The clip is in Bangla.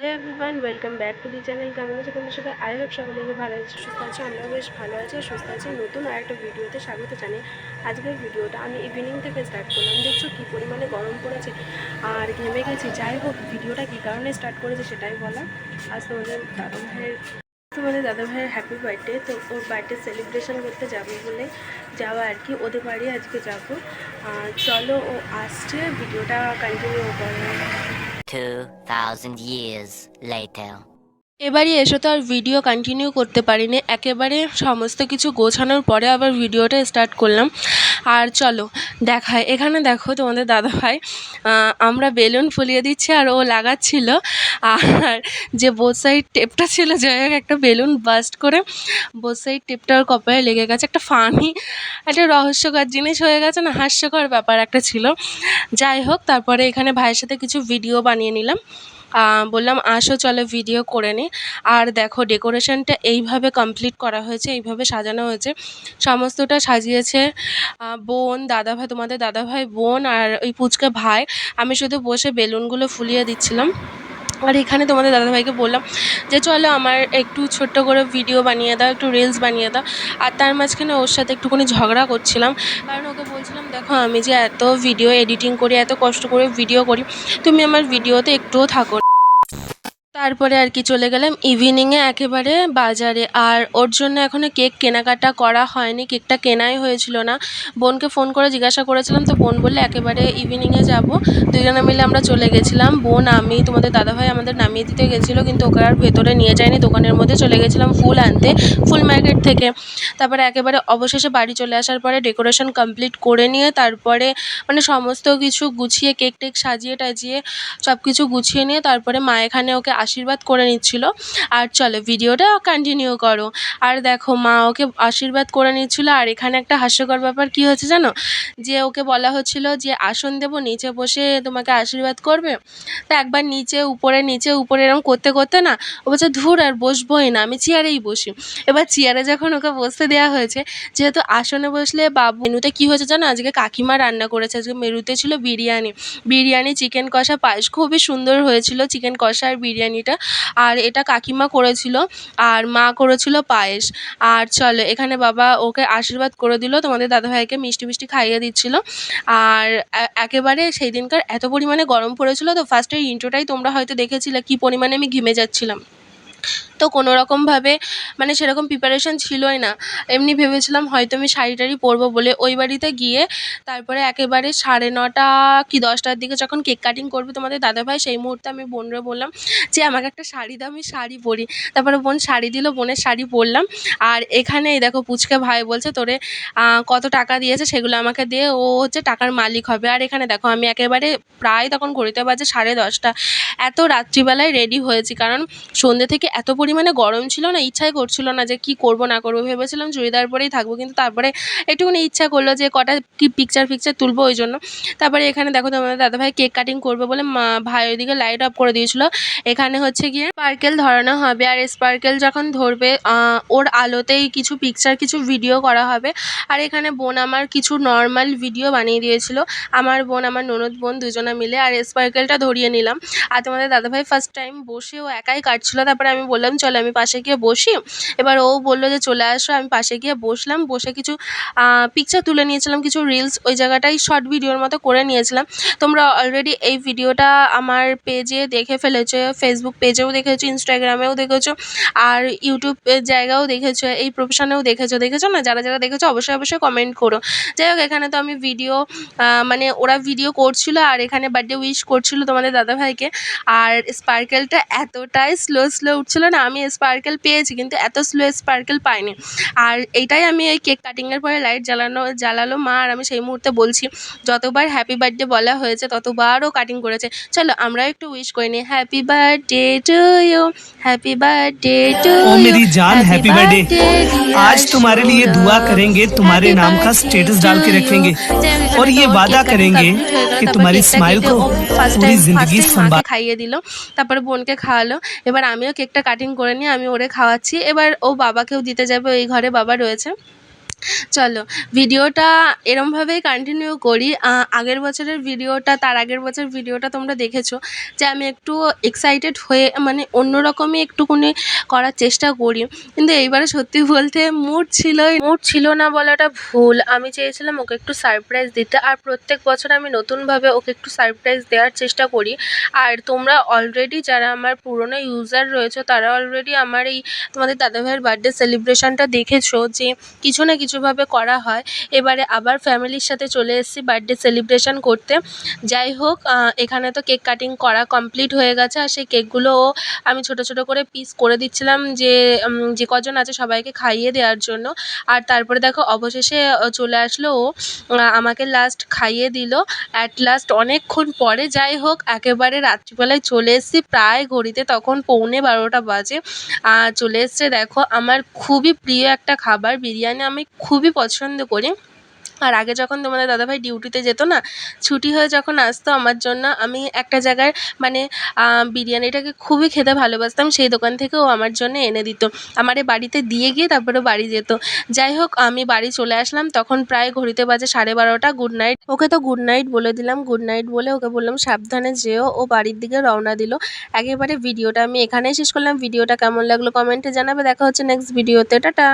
Hello everyone welcome back to the channel কেমন আছে তোমরা সবাই? আই হোপ সকলে খুব ভালো আছে, সুস্থ আছে আমরাও বেশ ভালো আছি সুস্থ আছি। নতুন আর একটা ভিডিওতে স্বাগত জানাই আজকের ভিডিওটা আমি ইভিনিং থেকে স্টার্ট করলাম। দেখছ কী পরিমাণে গরম পড়েছে আর ঘেমে গেছি। যাই হোক ভিডিওটা কী কারণে স্টার্ট করেছে সেটাই বলা। আজ তোমাদের দাদা ভাইয়ের তোমাদের দাদা ভাইয়ের হ্যাপি বার্থডে তো ওর বার্থডে সেলিব্রেশন করতে যাব বলে যাওয়া আর কি। ওদের বাড়ি আজকে যাব। চলো ও আসছে ভিডিওটা কন্টিনিউ করে। 2,000 years later. এবারই এসে তো আর ভিডিও কন্টিনিউ করতে পারিনি। একেবারে সমস্ত কিছু গোছানোর পরে আবার ভিডিওটা স্টার্ট করলাম। আর চলো, দেখায়। এখানে দেখো তোমাদের দাদাভাই আমরা বেলুন ফুলিয়ে দিচ্ছি আর ও লাগাচ্ছিল। আর যে বোথ সাইড টেপটা ছিল, যাই হোক, একটা বেলুন বাস্ট করে বোথ সাইড টেপটা ওর কপালে লেগে গেছে। একটা ফানি একটা রহস্যকর জিনিস হয়ে গেছে, না, হাস্যকর ব্যাপার একটা ছিল। যাই হোক, তারপরে এখানে ভাইয়ের সাথে কিছু ভিডিও বানিয়ে নিলাম। বললাম, আসো, চলো ভিডিও করে নিই আর দেখো ডেকোরেশনটা এইভাবে কমপ্লিট করা হয়েছে, এইভাবে সাজানো হয়েছে। সমস্তটা সাজিয়েছে বোন, দাদাভাই, তোমাদের দাদাভাই বোন আর ওই পুচকা ভাই। আমি শুধু বসে বেলুনগুলো ফুলিয়ে দিচ্ছিলাম। আর এখানে তোমাদের দাদাভাইকে বললাম যে চলো আমার একটু ছোট্ট করে ভিডিও বানিয়ে দাও, একটু রিলস বানিয়ে দাও আর তার মাঝখানে ওর সাথে একটুখানি ঝগড়া করছিলাম কারণ ওকে বলছিলাম, দেখো, আমি যে এত ভিডিও এডিটিং করি, এত কষ্ট করে ভিডিও করি, তুমি আমার ভিডিওতে একটুও থাকো। তারপরে আর কি চলে গেলাম। ইভিনিংয়ে একেবারে বাজারে। আর ওর জন্য এখনও কেক কেনাকাটা করা হয়নি। কেকটা কেনাই হয়েছিল না। বোনকে ফোন করে জিজ্ঞাসা করেছিলাম, তো বোন বললে একেবারে ইভিনিংয়ে যাব। দুজনে মিলে আমরা চলে গেছিলাম। বোন, আমি, তোমাদের দাদাভাই আমাদের নামিয়ে দিতে গেছিল, কিন্তু ওকে আর ভেতরে নিয়ে যায়নি। দোকানের মধ্যে চলে গেছিলাম ফুল আনতে, ফুল মার্কেট থেকে। তারপরে একেবারে অবশেষে বাড়ি চলে আসার পরে ডেকোরেশন কমপ্লিট করে নিয়ে তারপরে মানে সমস্ত কিছু গুছিয়ে, কেক টেক সাজিয়ে টাজিয়ে সব কিছু গুছিয়ে নিয়ে তারপরে মা এখানে ওকে আশীর্বাদ করে নিচ্ছিল। আর চলো ভিডিওটা কন্টিনিউ করো। আর দেখো, মা ওকে আশীর্বাদ করে নিচ্ছিল। আর এখানে একটা হাস্যকর ব্যাপার কী হয়েছে জানো? যে ওকে বলা হচ্ছিল যে, আসন দেবো, নিচে বসে তোমাকে আশীর্বাদ করবে। তা একবার নিচে, উপরে নিচে, উপরে এরকম করতে করতে না, ও বলছে, ধুর, আর বসবোই না, আমি চেয়ারেই বসি। এবার চেয়ারে যখন ওকে বসতে দেওয়া হয়েছে, যেহেতু আসনে বসলে বাবু, মেনুতে কী হয়েছে জানো? আজকে কাকিমা রান্না করেছে। আজকে মেরুতে ছিল বিরিয়ানি। বিরিয়ানি চিকেন কষা, পায়েস, খুবই সুন্দর হয়েছিল। চিকেন কষা আর বিরিয়ানিটা আর এটা কাকিমা করেছিল, আর মা করেছিল পায়েস। আর চলো, এখানে বাবা ওকে আশীর্বাদ করে দিল, তোমাদের দাদাভাইকে মিষ্টি মিষ্টি খাইয়ে দিচ্ছিল। আর একেবারে সেই দিনকার এত পরিমাণে গরম পড়েছিল তো ফার্স্টের ইন্ট্রোটাই তোমরা হয়তো দেখেছিলে, কি পরিমাণে আমি ঘেমে যাচ্ছিলাম। তো কোনো রকমভাবে মানে সেরকম প্রিপারেশন ছিলই না। এমনি ভেবেছিলাম হয়তো আমি শাড়ি টাড়ি পরবো বলে ওই বাড়িতে গিয়ে তারপরে একেবারে সাড়ে নটা কি দশটার দিকে যখন কেক কাটিং করবে তোমাদের দাদাভাই, সেই মুহূর্তে আমি বোনরে বললাম যে, আমাকে একটা শাড়ি দাও, আমি শাড়ি পরি। তারপরে বোন শাড়ি দিল, বোনের শাড়ি পরলাম। আর এখানে এই দেখো পুচকে ভাই বলছে, তোরে কত টাকা দিয়েছে সেগুলো আমাকে দিয়ে ও হচ্ছে টাকার মালিক হবে। আর এখানে দেখো আমি একেবারে প্রায় তখন ঘড়িতে বাজে সাড়ে দশটা। এত রাত্রিবেলায় রেডি হয়েছি, কারণ সন্ধ্যে থেকে এত পরিমাণে গরম ছিল না, ইচ্ছাই করছিল না যে কি করব, না করব, ভেবেছিলাম চুড়িদার পরেই থাকব, কিন্তু তারপরে একটুখানি ইচ্ছা করল যে কটা কি পিকচার ফিকচার তুলবো ওই জন্য। তারপরে এখানে দেখো তোমাদের দাদাভাই কেক কাটিং করবে বলে মা, ভাই ওইদিকে লাইট অফ করে দিয়েছিল। এখানে হচ্ছে গিয়ে স্পার্কেল ধরানো হবে আর স্পার্কেল যখন ধরবে ওর আলোতেই কিছু পিকচার কিছু ভিডিও করা হবে। আর এখানে বোন আমার কিছু নর্মাল ভিডিও বানিয়ে দিয়েছিল। আমার বোন, আমার ননদ বোন দুজনে মিলে আর স্পার্কেলটা ধরিয়ে নিলাম। আর তোমাদের দাদাভাই ফার্স্ট টাইম বসে ও একাই কাটছিল, তারপরে আমি বললাম চলো আমি পাশে গিয়ে বসি। এবার ও বলল যে চলে আসো, আমি পাশে গিয়ে বসলাম। বসে কিছু পিকচার তুলে নিয়েছিলাম, কিছু রিলস ওই জায়গাটাই শর্ট ভিডিওর মতো করে নিয়েছিলাম। তোমরা অলরেডি এই ভিডিওটা আমার পেজে দেখে ফেলেছো ফেসবুক পেজেও দেখেছ ইনস্টাগ্রামেও দেখেছ, আর ইউটিউব জায়গাও দেখেছ, এই প্রফেশনেও দেখেছ। দেখেছ না? যারা যারা দেখেছ, অবশ্যই অবশ্যই কমেন্ট করো। যাই হোক, এখানে তো আমি ভিডিও মানে ওরা ভিডিও করছিল আর এখানে বার্থডে উইশ করছিল তোমাদের দাদাভাইকে। আর স্পার্কেলটা এতটাই স্লো স্লো উঠছিল না আমি স্পার্কেল পেয়েছি কিন্তু এত স্লো স্পার্কেল পাইনি আর এইটাই আমি এই কেক কাটিংয়ের পরে লাইট জ্বালানো জ্বালালো মা আর আমি সেই মুহূর্তে বলছি যতবার হ্যাপি বার্থডে বলা হয়েছে ততবারও কাটিং করেছে চলো আমরা একটু উইশ করে নিই happy birthday to you happy birthday to ओ मेरी जान हैप्पी बर्थडे आज तुम्हारे लिए दुआ करेंगे तुम्हारे नाम का स्टेटस डाल के रखेंगे और ये वादा करेंगे कि तुम्हारी स्माइल को पूरी जिंदगी संभाल খাইয়ে দিল তারপরে বোনকে খাওয়ালো এবার আমিও কেকটা কাটিং করে নিয়ে আমি ওরে খাওয়াচ্ছি। এবার ও বাবাকেও দিতে যাবে ওই ঘরে বাবা রয়েছে। চলো, ভিডিওটা এরমভাবেই কন্টিনিউ করি। আগের বছরের ভিডিওটা, তার আগের বছর ভিডিওটা তোমরা দেখেছ যে আমি একটু এক্সাইটেড হয়ে মানে অন্যরকমই একটুখানি করার চেষ্টা করি। কিন্তু এইবারে সত্যি বলতে মুড ছিল মুড ছিল না বলাটা ভুল। আমি চেয়েছিলাম ওকে একটু সারপ্রাইজ দিতে। আর প্রত্যেক বছর আমি নতুনভাবে ওকে একটু সারপ্রাইজ দেওয়ার চেষ্টা করি। আর তোমরা অলরেডি যারা আমার পুরনো ইউজার রয়েছে, তারা অলরেডি আমার এই তোমাদের দাদাভাইয়ের বার্থডে সেলিব্রেশনটা দেখেছ যে কিছু না কিছুভাবে করা হয়। এবারে আবার ফ্যামিলির সাথে চলে এসেছি বার্থডে সেলিব্রেশন করতে। যাই হোক এখানে তো কেক কাটিং করা কমপ্লিট হয়ে গেছে আর সেই কেকগুলোও আমি ছোট ছোট করে পিস করে দিচ্ছিলাম যে যে কজন আছে সবাইকে খাইয়ে দেওয়ার জন্য। আর তারপরে দেখো অবশেষে চলে আসলো ও আমাকে লাস্ট খাইয়ে দিল। অ্যাট লাস্ট অনেকক্ষণ পরে যাই হোক, একেবারে রাত্রিবেলায় চলে এসেছি প্রায় ঘড়িতে তখন পৌনে বারোটা বাজে। চলে এসছে দেখো, আমার খুবই প্রিয় একটা খাবার, বিরিয়ানি আমি খুবই পছন্দ করি। আর আগে যখন তোমাদের দাদাভাই ডিউটিতে যেত না, ছুটি হয়ে যখন আসতো আমার জন্য, আমি একটা জায়গায় মানে বিরিয়ানিটাকে খুবই খেতে ভালোবাসতাম, সেই দোকান থেকে ও আমার জন্য এনে দিত। আমারে বাড়িতে দিয়ে গিয়ে তারপরে বাড়ি যেত। যাই হোক, আমি বাড়ি চলে আসলাম, তখন প্রায় ঘড়িতে বাজে সাড়ে বারোটা গুড নাইট ওকে তো গুড নাইট বলে দিলাম গুড নাইট বলে ওকে বললাম, সাবধানে যেও। ও বাড়ির দিকে রওনা দিল। একেবারে ভিডিওটা আমি এখানেই শেষ করলাম। ভিডিওটা কেমন লাগল কমেন্টে জানাবে। দেখা হচ্ছে নেক্সট ভিডিওতে টাটা!